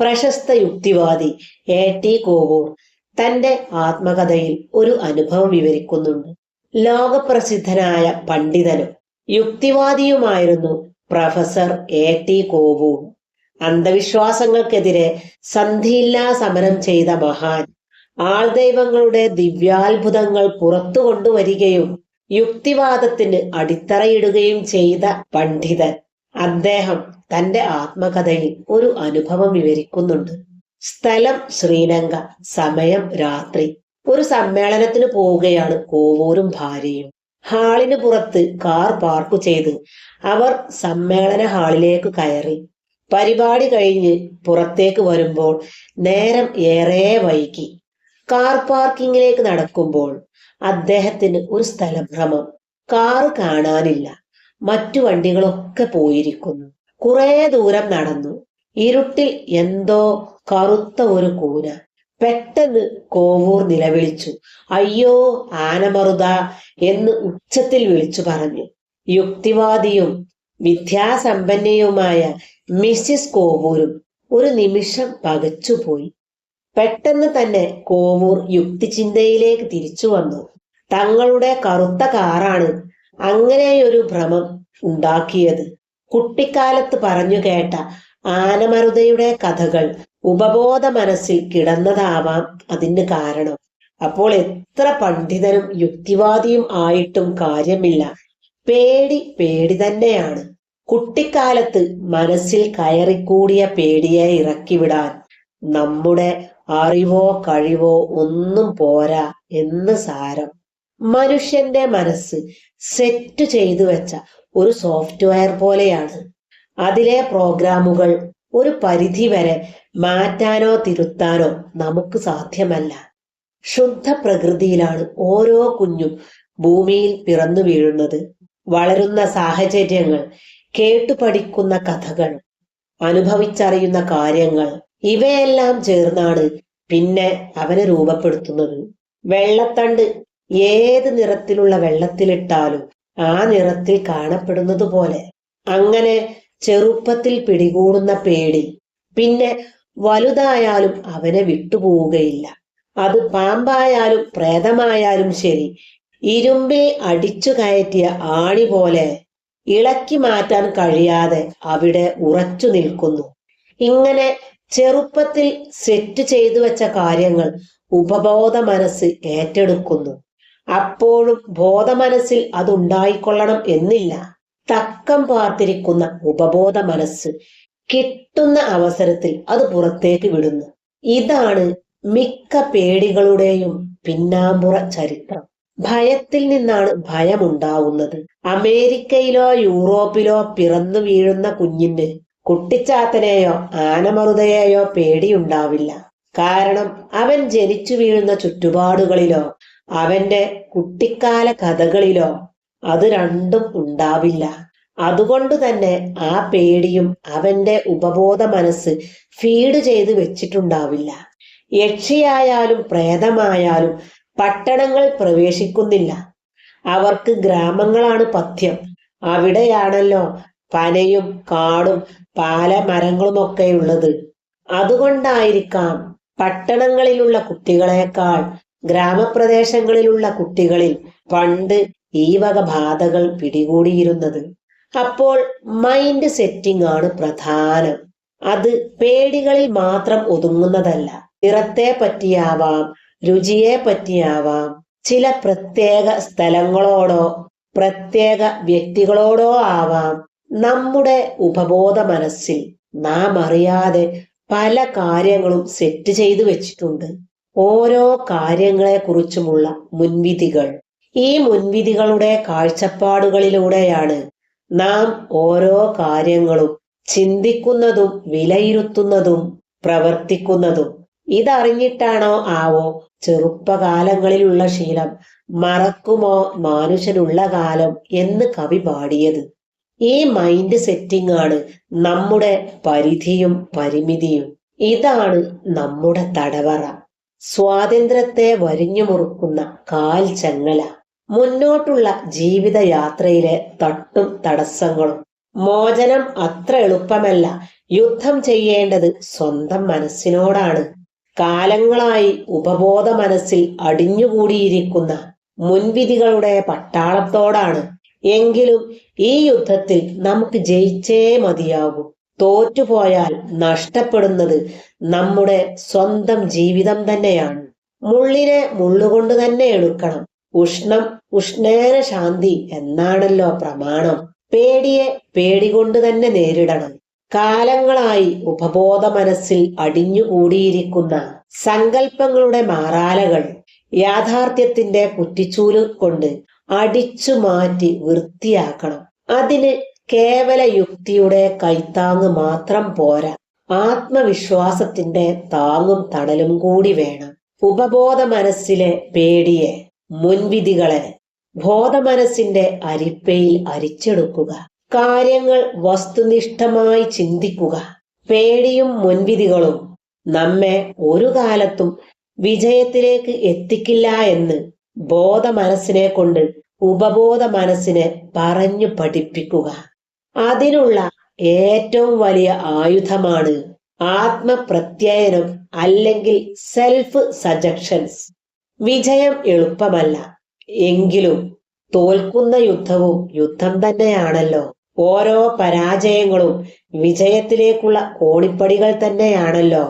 പ്രശസ്ത യുക്തിവാദി A T Kovoor തന്റെ ആത്മകഥയിൽ ഒരു അനുഭവം വിവരിക്കുന്നുണ്ട്. ലോകപ്രസിദ്ധനായ പണ്ഡിതനും യുക്തിവാദിയുമായിരുന്നു പ്രൊഫസർ എ ടി കോവൂർ അന്ധവിശ്വാസങ്ങൾക്കെതിരെ സന്ധിയില്ലാ സമരം ചെയ്ത മഹാൻ ആൾദൈവങ്ങളുടെ ദിവ്യാത്ഭുതങ്ങൾ പുറത്തു കൊണ്ടുവരികയും യുക്തിവാദത്തിന് അടിത്തറയിടുകയും ചെയ്ത പണ്ഡിതൻ. അദ്ദേഹം തന്റെ ആത്മകഥയിൽ ഒരു അനുഭവം വിവരിക്കുന്നുണ്ട്. സ്ഥലം ശ്രീലങ്ക സമയം രാത്രി. ഒരു സമ്മേളനത്തിന് പോവുകയാണ് കോവൂരും ഭാര്യയും. ഹാളിന് പുറത്ത് കാർ പാർക്ക് ചെയ്ത് അവർ സമ്മേളന ഹാളിലേക്ക് കയറി. പരിപാടി കഴിഞ്ഞ് പുറത്തേക്ക് വരുമ്പോൾ നേരം ഏറെ വൈകി. കാർ പാർക്കിങ്ങിലേക്ക് നടക്കുമ്പോൾ അദ്ദേഹത്തിന് ഒരു സ്ഥലഭ്രമം. കാറ് കാണാനില്ല. മറ്റു വണ്ടികളൊക്കെ പോയിരിക്കുന്നു. കുറേ ദൂരം നടന്നു. ഇരുട്ടിൽ എന്തോ കറുത്ത ഒരു കൂന പെട്ടെന്ന് കോവൂർ നിലവിളിച്ചു. അയ്യോ ആനമറുത എന്ന് ഉച്ചത്തിൽ വിളിച്ചു പറഞ്ഞു. യുക്തിവാദിയും വിദ്യാസമ്പന്നയുമായ മിസ്സിസ് കോവൂരും ഒരു നിമിഷം പകച്ചുപോയി. പെട്ടെന്ന് തന്നെ കോവൂർ യുക്തിചിന്തയിലേക്ക് തിരിച്ചു വന്നു. തങ്ങളുടെ കറുത്ത കാറാണ് അങ്ങനെയൊരു ഭ്രമം ഉണ്ടാക്കിയത്. കുട്ടിക്കാലത്ത് പറഞ്ഞു കേട്ട ആനമരുതയുടെ കഥകൾ ഉപബോധ മനസ്സിൽ കിടന്നതാവാം അതിന് കാരണം. അപ്പോൾ എത്ര പണ്ഡിതനും യുക്തിവാദിയും ആയിട്ടും കാര്യമില്ല. പേടി പേടി തന്നെയാണ്. കുട്ടിക്കാലത്ത് മനസ്സിൽ കയറിക്കൂടിയ പേടിയെ ഇറക്കിവിടാൻ നമ്മുടെ അറിവോ കഴിവോ ഒന്നും പോരാ എന്ന് സാരം. മനുഷ്യന്റെ മനസ്സ് സെറ്റ് ചെയ്തു വെച്ച ഒരു സോഫ്റ്റ്വെയർ പോലെയാണ്. അതിലെ പ്രോഗ്രാമുകൾ ഒരു പരിധി വരെ മാറ്റാനോ തിരുത്താനോ നമുക്ക് സാധ്യമല്ല. ശുദ്ധ പ്രകൃതിയിലാണ് ഓരോ കുഞ്ഞും ഭൂമിയിൽ പിറന്നു വീഴുന്നത്. വളരുന്ന സാഹചര്യങ്ങൾ കേട്ടു പഠിക്കുന്ന കഥകൾ അനുഭവിച്ചറിയുന്ന കാര്യങ്ങൾ ഇവയെല്ലാം ചേർന്നാണ് പിന്നെ അവനെ രൂപപ്പെടുത്തുന്നത്. വെള്ളത്തണ്ട് ഏത് നിറത്തിലുള്ള വെള്ളത്തിലിട്ടാലും ആ നിറത്തിൽ കാണപ്പെടുന്നത് പോലെ. അങ്ങനെ ചെറുപ്പത്തിൽ പിടികൂടുന്ന പേടി. പിന്നെ വലുതായാലും അവനെ വിട്ടുപോവുകയില്ല. അത് പാമ്പായാലും പ്രേതമായാലും ശരി. ഇരുമ്പിൽ അടിച്ചു കയറ്റിയ ആണി പോലെ ഇളക്കി മാറ്റാൻ കഴിയാതെ അവിടെ ഉറച്ചു നിൽക്കുന്നു. ഇങ്ങനെ ചെറുപ്പത്തിൽ സെറ്റ് ചെയ്തു വെച്ച കാര്യങ്ങൾ ഉപബോധ മനസ്സ് ഏറ്റെടുക്കുന്നു. അപ്പോഴും ബോധമനസ്സിൽ അതുണ്ടായിക്കൊള്ളണം എന്നില്ല. തക്കം പാർത്തിരിക്കുന്ന ഉപബോധ മനസ്സ് കിട്ടുന്ന അവസരത്തിൽ അത് പുറത്തേക്ക് വിടുന്നു. ഇതാണ് മിക്ക പേടികളുടെയും പിന്നാമ്പുറ ചരിത്രം. ഭയത്തിൽ നിന്നാണ് ഭയമുണ്ടാവുന്നത്. അമേരിക്കയിലോ യൂറോപ്പിലോ പിറന്നു വീഴുന്ന കുഞ്ഞിന് കുട്ടിച്ചാത്തനെയോ ആനമറുതയെയോ പേടിയുണ്ടാവില്ല. കാരണം അവൻ ജനിച്ചു വീഴുന്ന ചുറ്റുപാടുകളിലോ അവന്റെ കുട്ടിക്കാല കഥകളിലോ അത് രണ്ടും ഉണ്ടാവില്ല. അതുകൊണ്ട് തന്നെ ആ പേടിയും അവന്റെ ഉപബോധ മനസ്സ് ഫീഡ് ചെയ്ത് വെച്ചിട്ടുണ്ടാവില്ല. യക്ഷിയായാലും പ്രേതമായാലും പട്ടണങ്ങൾ പ്രവേശിക്കുന്നില്ല. അവർക്ക് ഗ്രാമങ്ങളാണ് പഥ്യം. അവിടെയാണല്ലോ പനയും കാടും പാലമരങ്ങളുമൊക്കെ ഉള്ളത്. അതുകൊണ്ടായിരിക്കാം പട്ടണങ്ങളിലുള്ള കുട്ടികളെക്കാൾ ഗ്രാമപ്രദേശങ്ങളിലുള്ള കുട്ടികളിൽ പണ്ട് ഈ വക ബാധകൾ പിടികൂടിയിരുന്നത്. അപ്പോൾ മൈൻഡ് സെറ്റിംഗ് ആണ് പ്രധാനം. അത് പേടികളിൽ മാത്രം ഒതുങ്ങുന്നതല്ല. നിറത്തെ പറ്റിയാവാം രുചിയെ പറ്റിയാവാം ചില പ്രത്യേക സ്ഥലങ്ങളോടോ പ്രത്യേക വ്യക്തികളോടോ ആവാം നമ്മുടെ ഉപബോധ മനസ്സിൽ. നാം അറിയാതെ പല കാര്യങ്ങളും സെറ്റ് ചെയ്തു വെച്ചിട്ടുണ്ട്. ഓരോ കാര്യങ്ങളെക്കുറിച്ചുമുള്ള മുൻവിധികൾ. ഈ മുൻവിധികളുടെ കാഴ്ചപ്പാടുകളിലൂടെയാണ് നാം ഓരോ കാര്യങ്ങളും ചിന്തിക്കുന്നതും വിലയിരുത്തുന്നതും പ്രവർത്തിക്കുന്നതും. ഇതറിഞ്ഞിട്ടാണോ ആവോ ചെറുപ്പകാലങ്ങളിലുള്ള ശീലം മറക്കുമോ മനുഷ്യനുള്ള കാലം എന്ന് കവി പാടിയത്? ഈ മൈൻഡ് സെറ്റിംഗ് ആണ് നമ്മുടെ പരിധിയും പരിമിതിയും. ഇതാണ് നമ്മുടെ തടവറ. സ്വാതന്ത്ര്യത്തെ വരിഞ്ഞു മുറുക്കുന്ന കാൽ ചങ്ങല മുന്നോട്ടുള്ള ജീവിതയാത്രയിലെ തട്ടും തടസ്സങ്ങളും. മോചനം അത്ര എളുപ്പമല്ല. യുദ്ധം ചെയ്യേണ്ടത് സ്വന്തം മനസ്സിനോടാണ്. കാലങ്ങളായി ഉപബോധ മനസ്സിൽ അടിഞ്ഞുകൂടിയിരിക്കുന്ന മുൻവിധികളുടെ പട്ടാളത്തോടാണ്. എങ്കിലും ഈ യുദ്ധത്തിൽ നമുക്ക് ജയിച്ചേ മതിയാകൂ. തോറ്റുപോയാൽ നഷ്ടപ്പെടുന്നത് നമ്മുടെ സ്വന്തം ജീവിതം തന്നെയാണ്. മുള്ളിനെ മുള്ളുകൊണ്ട് തന്നെ എടുക്കണം. ഉഷ്ണം ഉഷ്ണേന ശാന്തി എന്നാണല്ലോ പ്രമാണം. പേടിയെ പേടി കൊണ്ട് തന്നെ നേരിടണം. കാലങ്ങളായി ഉപബോധ മനസ്സിൽ അടിഞ്ഞുകൂടിയിരിക്കുന്ന സങ്കല്പങ്ങളുടെ മാറാലകൾ യാഥാർത്ഥ്യത്തിന്റെ കുറ്റിച്ചൂൽ കൊണ്ട് അടിച്ചു മാറ്റി വൃത്തിയാക്കണം. അതിന് കേവല യുക്തിയുടെ കൈത്താങ് മാത്രം പോരാ. ആത്മവിശ്വാസത്തിന്റെ താങ്ങും തണലും കൂടി വേണം. ഉപബോധ മനസ്സിലെ പേടിയെ മുൻവിധികളെ ബോധമനസ്സിന്റെ അരിപ്പയിൽ അരിച്ചെടുക്കുക. കാര്യങ്ങൾ വസ്തുനിഷ്ഠമായി ചിന്തിക്കുക. പേടിയും മുൻവിധികളും നമ്മെ ഒരു കാലത്തും വിജയത്തിലേക്ക് എത്തിക്കില്ല എന്ന് ബോധ മനസ്സിനെ കൊണ്ട് ഉപബോധ മനസ്സിനെ പറഞ്ഞു പഠിപ്പിക്കുക. അതിനുള്ള ഏറ്റവും വലിയ ആയുധമാണ് ആത്മപ്രത്യയനം അല്ലെങ്കിൽ സെൽഫ് സജക്ഷൻസ് വിജയം എളുപ്പമല്ല. എങ്കിലും തോൽക്കുന്ന യുദ്ധവും യുദ്ധം തന്നെയാണല്ലോ. ഓരോ പരാജയങ്ങളും വിജയത്തിലേക്കുള്ള കോണിപ്പടികൾ തന്നെയാണല്ലോ.